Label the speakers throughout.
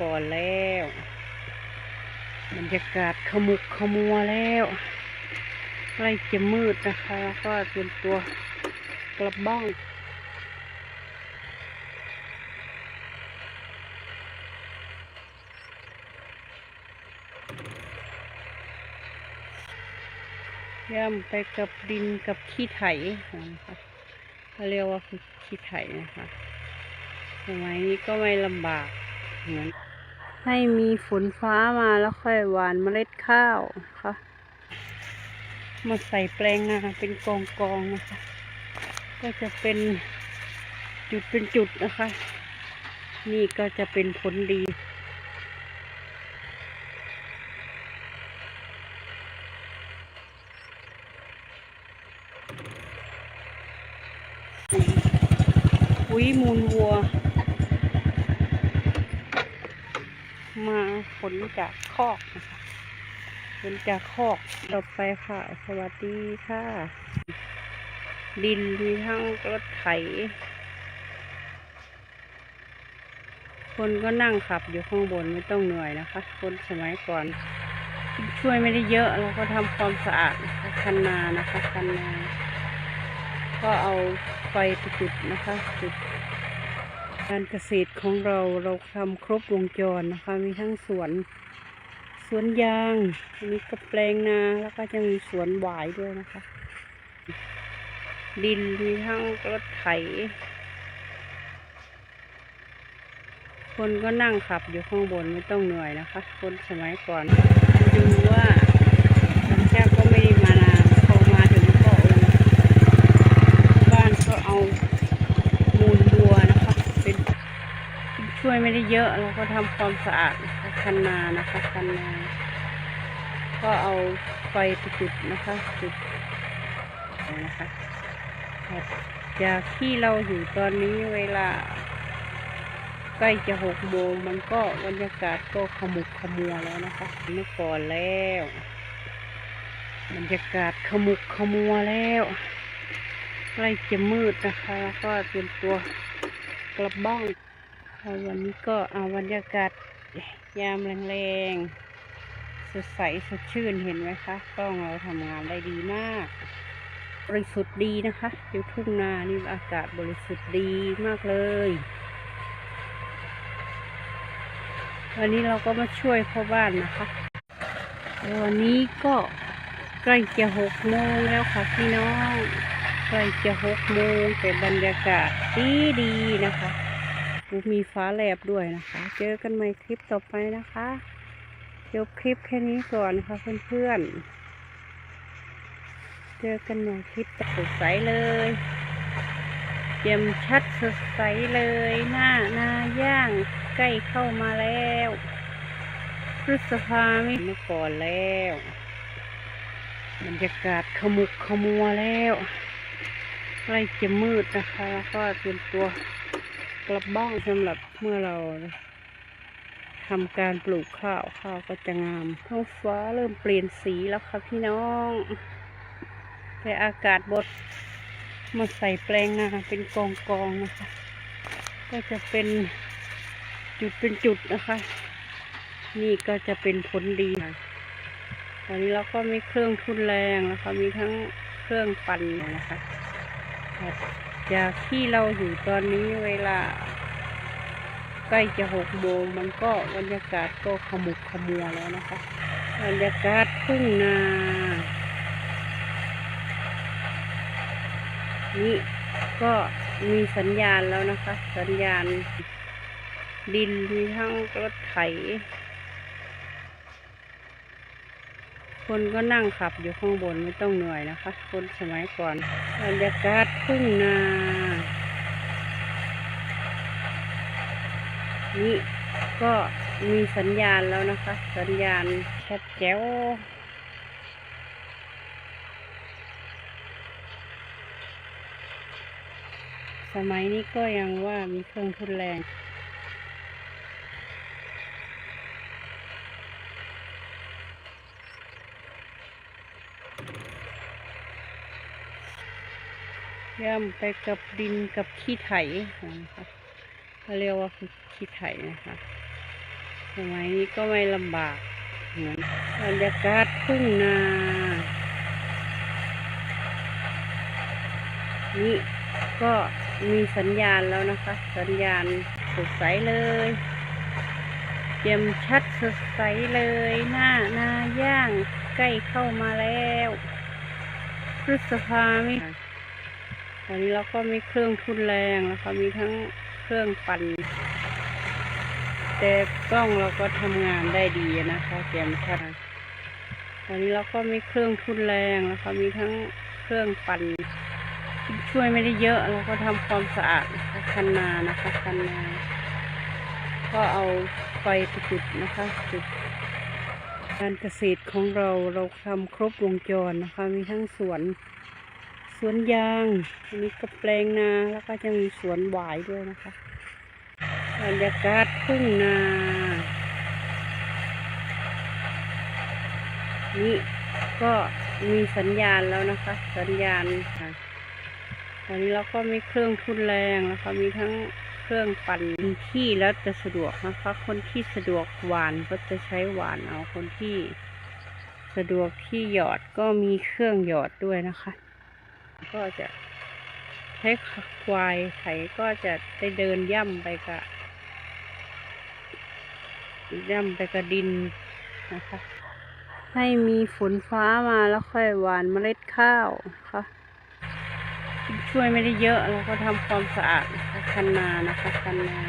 Speaker 1: ก่อนแล้วบรรยากาศขมุกขมัวแล้วใกล้จะมืดนะคะแล้วก็เตรียมตัวกลับบ้านย่ำไปกับดินกับขี้ไถนะคะเขาเรียกว่าขี้ไถนะคะสมัยนี้ก็ไม่ลำบาก ให้มีฝนฟ้ามาแล้วค่อยหวานเมล็ดข้าวค่ะมาใส่แปลงนาเป็นกองกองนะคะ ก็จะเป็นจุดเป็นจุดนะคะ นี่ก็จะเป็นผลดีอุ้ยมูลวัว มาผลจากคอกนะคะผลจากคอกต่อไปค่ะ สวัสดีค่ะ ดินมีทั้งรถไถ คนก็นั่งขับอยู่ข้างบนไม่ต้องเหนื่อยนะคะ คนสมัยก่อน ช่วยไม่ได้เยอะเราก็ทำความสะอาดะคะคันนานะคะคันนา ก็เอาไฟจุดนะคะจุด การเกษตรของเราเราทำครบวงจรนะคะ มีทั้งสวนสวนยางมีกระแปลงนาแล้วก็จะมีสวนหวายด้วยนะคะ ดินมีทั้งรถไถ คนก็นั่งขับอยู่ข้างบนไม่ต้องเหนื่อยนะคะ คนสมัยก่อนดูว่าหลังจากก็ไม่ได้มานานพอมาถึงก็โอ้บ้านก็เอามูลวัวนะคะ เป็น ช่วยไม่ได้เยอะเราก็ทำความสะอาดนะคะคันนานะคะคันนา ก็เอาไฟไปจุดนะคะจุดนะคะจากที่เราอยู่ตอนนี้เวลา ใกล้จะหกโมงมันก็บรรยากาศก็ขมุกขมัวแล้วนะคะเมื่อก่อนแล้วบรรยากาศขมุกขมัวแล้วใกล้จะมืดนะคะ แล้วก็เตรียมตัวกลับบ้าน ค่ะวันนี้ก็เอาบรรยากาศยามแรงๆสดใสสดชื่นเห็นไหมคะกล้องเราทำงานได้ดีมาก บริสุทธิ์ดีนะคะอยู่ทุ่งนานี่อากาศบริสุทธิ์ดีมากเลย วันนี้เราก็มาช่วยพ่อบ้านนะคะ วันนี้ก็ใกล้จะหกโมงแล้วค่ะพี่น้องใกล้จะหกโมงแต่บรรยากาศดีดีๆนะคะ มีฟ้าแลบด้วยนะคะ เจอกันใหม่คลิปต่อไปนะคะจบคลิปแค่นี้ก่อนค่ะเพื่อนๆ เจอกันใหม่คลิปต่สดใสเลยเยี่ยมชัดสดใสเลยหน้านาย่างใกล้เข้ามาแล้วพฤษภาไม่เมื่อก่อนแล้วบรรยากาศขมุกขมัวแล้วใกล้จะมืดนะคะ แล้วก็เตรียมตัว กลับบ้านสำหรับเมื่อเราทำการปลูกข้าวข้าวก็จะงามท้องฟ้าเริ่มเปลี่ยนสีแล้วค่ะพี่น้องแต่อากาศบดมาใส่แปลงนาเป็นกองกองนะคะ ก็จะเป็นจุดเป็นจุดนะคะ นี่ก็จะเป็นผลดีตอนนี้เราก็มีเครื่องทุนแรงนะคะ มีทั้งเครื่องปั่นนะคะ จากที่เราอยู่ตอนนี้เวลา ใกล้จะหกโมงมันก็บรรยากาศก็ขมุกขมัวแล้วนะคะ บรรยากาศทุ่งนา นี่ก็มีสัญญาณแล้วนะคะ สัญญาณดินมีทั้งรถไถ คนก็นั่งขับอยู่ข้างบนไม่ต้องเหนื่อยนะคะ คนสมัยก่อนบรรยากาศทุ่งนานี่ก็มีสัญญาณแล้วนะคะ สัญญาณชัดแจ๋วสมัยนี้ก็ยังว่ามีเครื่องทุนแรง ย่ำไปกับดินกับขี้ไถนะคะเขาเรียกว่าขี้ไถนะคะสมัยนี้ก็ไม่ลำบากเหมือนบรรยากาศทุ่งนานี่ก็มีสัญญาณแล้วนะคะ สัญญาณสดใสเลยเจียมชัดสดใสเลยหน้านาย่างใกล้เข้ามาแล้วพฤษภามี ตอนนี้เราก็มีเครื่องทุนแรงแล้วค่ะมีทั้งเครื่องปั่น แต่กล้องเราก็ทำงานได้ดีนะคะเจียมชัดตอนนี้เราก็มีเครื่องทุนแรงแล้วค่ะมีทั้งเครื่องปั่น ช่วยไม่ได้เยอะเราก็ทำความสะอาดนะคะคันนานะคะคันนา ก็เอาไฟไปจุดนะคะจุดการเกษตรของเราเราทำครบวงจรนะคะ มีทั้งสวน สวนยาง อันนี้ก็แปลงนา แล้วก็จะมีสวนหวายด้วยนะคะ บรรยากาศทุ่งนา นี่ก็มีสัญญาณแล้วนะคะ สัญญาณค่ะตอนนี้เราก็มีเครื่องทุนแรงแล้วค่ะมีทั้งเครื่องปั่นที่แล้วจะสะดวกนะคะ คนที่สะดวกหวานก็จะใช้หวานเอาคนที่ สะดวกที่หยอดก็มีเครื่องหยอดด้วยนะคะ ก็จะใช้ควายไถก็จะได้เดินย่ำไปกับย่ำไปกับดินนะคะ ให้มีฝนฟ้ามาแล้วค่อยหวานเมล็ดข้าวนะคะช่วยไม่ได้เยอะเราก็ทำความสะอาดคันนานะคะคันนา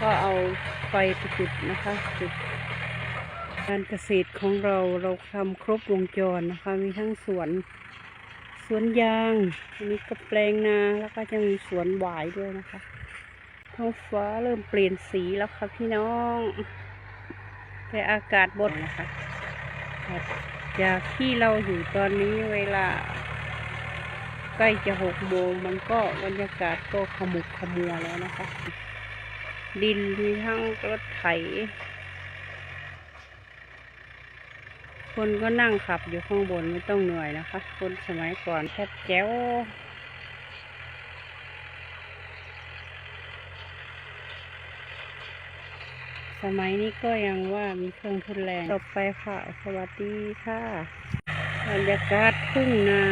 Speaker 1: ก็เอาไฟไปจุดนะคะจุดการเกษตรของเราเราทำครบวงจรนะคะ มีทั้งสวน สวนยาง อันนี้ก็แปลงนา แล้วก็จะมีสวนหวายด้วยนะคะท้องฟ้าเริ่มเปลี่ยนสีแล้วค่ะพี่น้อง แต่อากาศบดนะคะจากที่เราอยู่ตอนนี้เวลา ใกล้จะหกโมงมันก็บรรยากาศก็ขมุกขมัวแล้วนะคะ ดินมีทั้งรถไถ คนก็นั่งขับอยู่ข้างบนไม่ต้องเหนื่อยนะคะ คนสมัยก่อนแทบแจ๋วสมัยนี้ก็ยังว่ามีเครื่องทุนแรงต่อไปค่ะ สวัสดีค่ะบรรยากาศทุ่งนา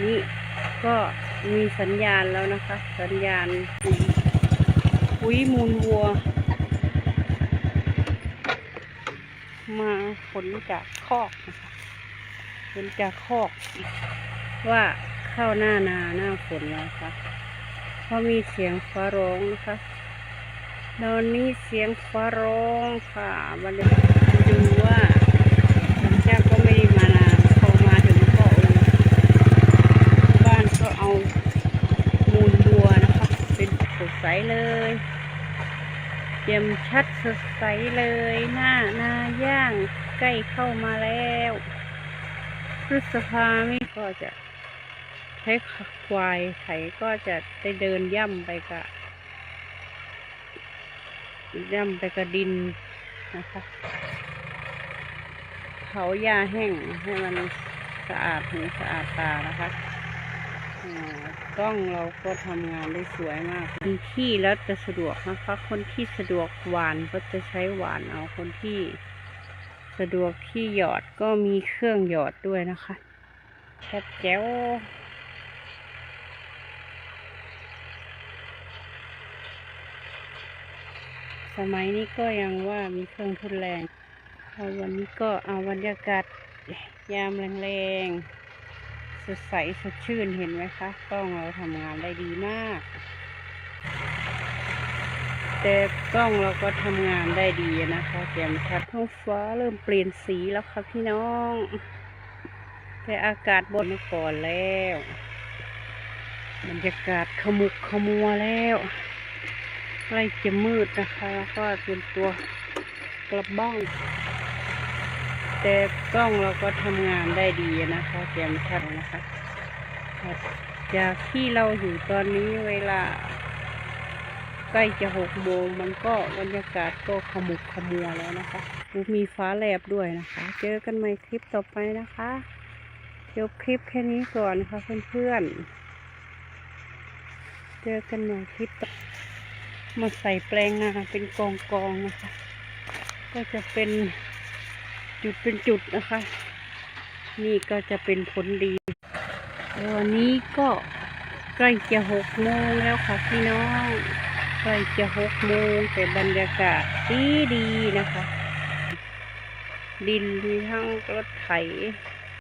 Speaker 1: นี่ก็มีสัญญาณแล้วนะคะ สัญญาณปุ๋ยมูลวัว มาผลจากคอกนะคะผลจากคอก ว่าเข้าหน้านาหน้าฝนแล้วค่ะเพราะมีเสียงฟ้าร้องนะคะตอนนี้เสียงฟ้าร้องค่ะมาดูว่าหลังจากก็ไม่ได้มานานพอมาถึงก็เออบ้านก็เอามูลวัวนะคะ เป็นสดใสเลยเจี ยมชัดสดใสเลยหน้านาย่างใกล้เข้ามาแล้วพฤษภามีก็จะใช้ควายไถก็จะได้เดินย่ำไปกับย่ำไปกับดินนะคะเผาหญ้าแห้งให้มันสะอาดหูสะอาดตานะคะ กล้องเราก็ทำงานได้สวยมากคนที่แล้วจะสะดวกนะคะ คนที่สะดวกหวานก็จะใช้หวานเอาคนที่สะดวกที่หยอดก็มีเครื่องหยอดด้วยนะคะแทบแจ๋วสมัยนี้ก็ยังว่ามีเครื่องทุนแรงวันนี้ก็เอาบรรยากาศยามแรงๆ สดใสสดชื่นเห็นไหมคะกล้องเราทำงานได้ดีมาก แต่กล้องเราก็ทำงานได้ดีนะคะแจ่มชัดท้องฟ้าเริ่มเปลี่ยนสีแล้วค่ะพี่น้อง แต่อากาศบนก่อนแล้วบรรยากาศขมุกขมัวแล้วใกล้จะมืดนะคะแล้วก็เตรียมตัวกลับบ้าน แต่กล้องเราก็ทำงานได้ดีนะคะแจ่มชัดนะคะ จากที่เราอยู่ตอนนี้เวลา ใกล้จะหกโมงมันก็บรรยากาศก็ขมุกขมัวแล้วนะคะมีฟ้าแลบด้วยนะคะ เจอกันใหม่คลิปต่อไปนะคะจบคลิปแค่นี้ก่อนค่ะเพื่อนๆ เจอกันใหม่คลิปมาใส่แปลงนาเป็นกองกองๆนะคะ ก็จะเป็น จุดเป็นจุดนะคะ นี่ก็จะเป็นผลดี วันนี้ก็ใกล้จะหกโมงแล้วค่ะพี่น้องใกล้จะหกโมงแต่บรรยากาศดีดีนะคะ ดินมีทั้งรถไถ